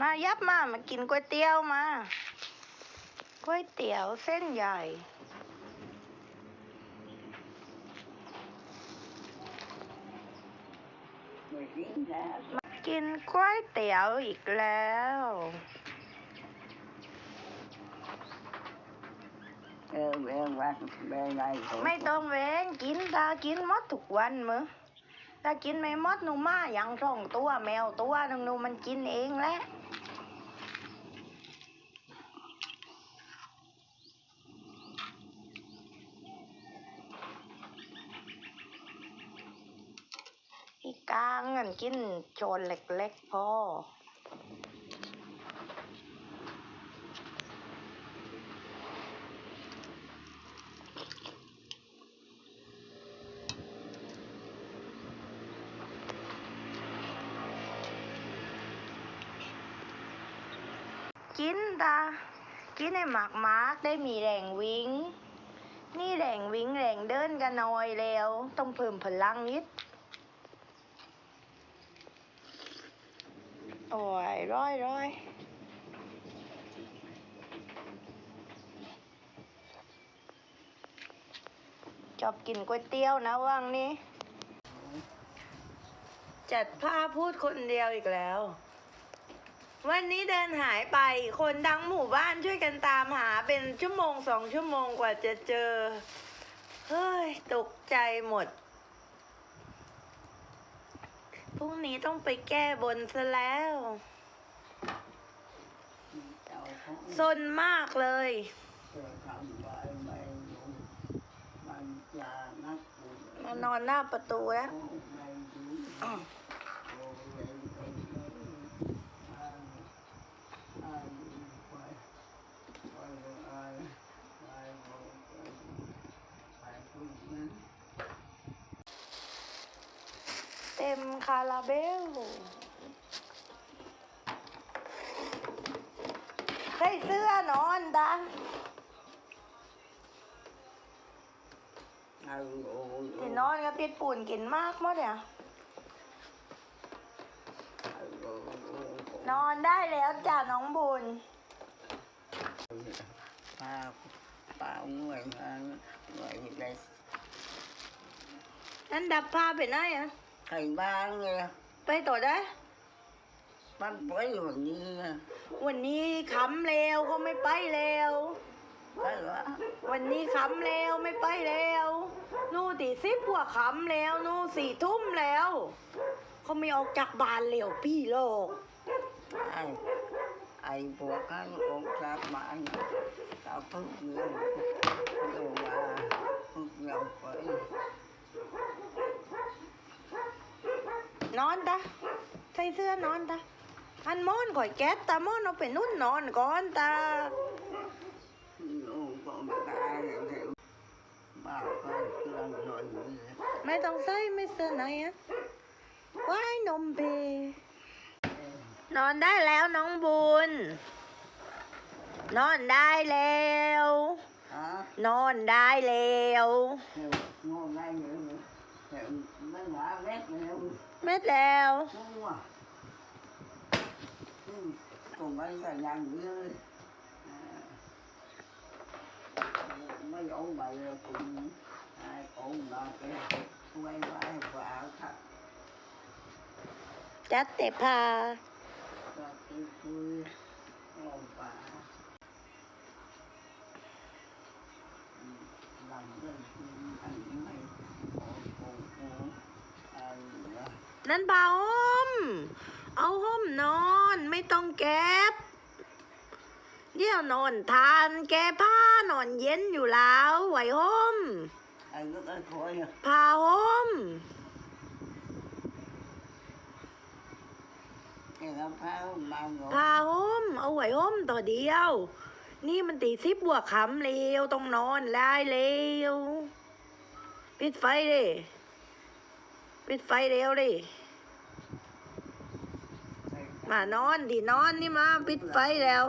มายับมา มากินก๋วยเตี๋ยวมา ก๋วยเตี๋ยวเส้นใหญ่ไม่กินแล้วมากินก๋วยเตี๋ยวอีกแล้วเออเวรวันเวรไรผมไม่ต้องเว้นกินตากินหมดทุกวันมือ ถ้ากินไม่หมดหนูมาอย่างสองตัวแมวตัวหนึงหนูมันกินเองแหละอีกกลางนั่นกินโจนเล็กๆพอ กินตากินให้หมากมากได้มีแรงวิ่ง นี่แรงวิ่งแรงเดินกันหน่อยแล้ว ต้องเพิ่มพลังนิดโอ้ยร้อยร้อยชอบกินก๋วยเตี๋ยวนะว่างนี้ จัดผ้าพูดคนเดียวอีกแล้ว วันนี้เดินหายไป คนทั้งหมู่บ้านช่วยกันตามหาเป็นชั่วโมงสองชั่วโมงกว่าจะเจอ เฮ้ย ตกใจหมด พรุ่งนี้ต้องไปแก้บนซะแล้วเจ้าของซนมากเลยเธอทำไว้ไม่รู้มันจะนักบุญมานอนหน้าประตูแล้ว โอ้ไม่รู้ อ้าว โอ้เวรเอ้ยอ่านอ่านไปไปอ่านไปบอกไปไปพูดนั้น เต็มคาราเบลใส่เสื้อนอนดังเอาโอ้ยที่นอนก็ติดปุ่นกินมากมั้งเนี่ยเอาโอ้ยโอ้ยนอนได้แล้วจ้ะน้องบุญป้าป้าหน่วยงานหน่วยอะไรนั่นดับผ้าไปไหนอะ ใครบ้างเลยไปต่อได้มันไปอยู่นี่นะวันนี้ขำเร็วก็ไม่ไปเร็วใช่วะวันนี้ขำเร็วไม่ไปเร็วนู่นตีสิบกว่าขำแล้วนู่นสี่ทุ่มแล้ว เขาไม่ออกจากบ้านเร็วพี่โลกไอ้ไอ้พวกกันองค์จากบ้า นเราพึ่งเงินเดี๋ยวมาพึ่งเงินไปนอนตาใส่เสื้อนอนตาอันมอนก่อยแก๊สตามอนเอาไปนุ่นนอนก่อนตาลูกก็ไม่ได้เลยบ้าไปเครื่องหน่อยนี่ไม่ต้องใส่ไม่เสื้อไหนอะว้ายนมเบนอนได้แล้วน้องบุญ นอนได้แล้วฮะนอนได้แล้ว เดี๋ยวงงได้เดี๋ยวเดี๋ยวไม่หวาเล็กเดี๋ยวเม็ดแล้วงัวอืมคงไม่ได้ยังเยอะไม่เอาใบ cũng ai ổn mà cái quay lại vào thật จัดแต่พา cho tôi vui นั่นผ้าห่มเอาห่มนอนไม่ต้องแก็บเดี๋ยวนอนทานแก้ผ้านอนเย็นอยู่แล้วไหวห่ม anh rất là khỏi à ผ้าห่ม cái làm pháo mang ngồi ผ้าห่มเอาไหวห่มต่อเดียว นี่มันตีสิบบวกขำเร็วต้องนอนได้เร็วปิดไฟดิปิดไฟเร็วดิ มานอนดินอนนี่มาปิดไฟแล้ว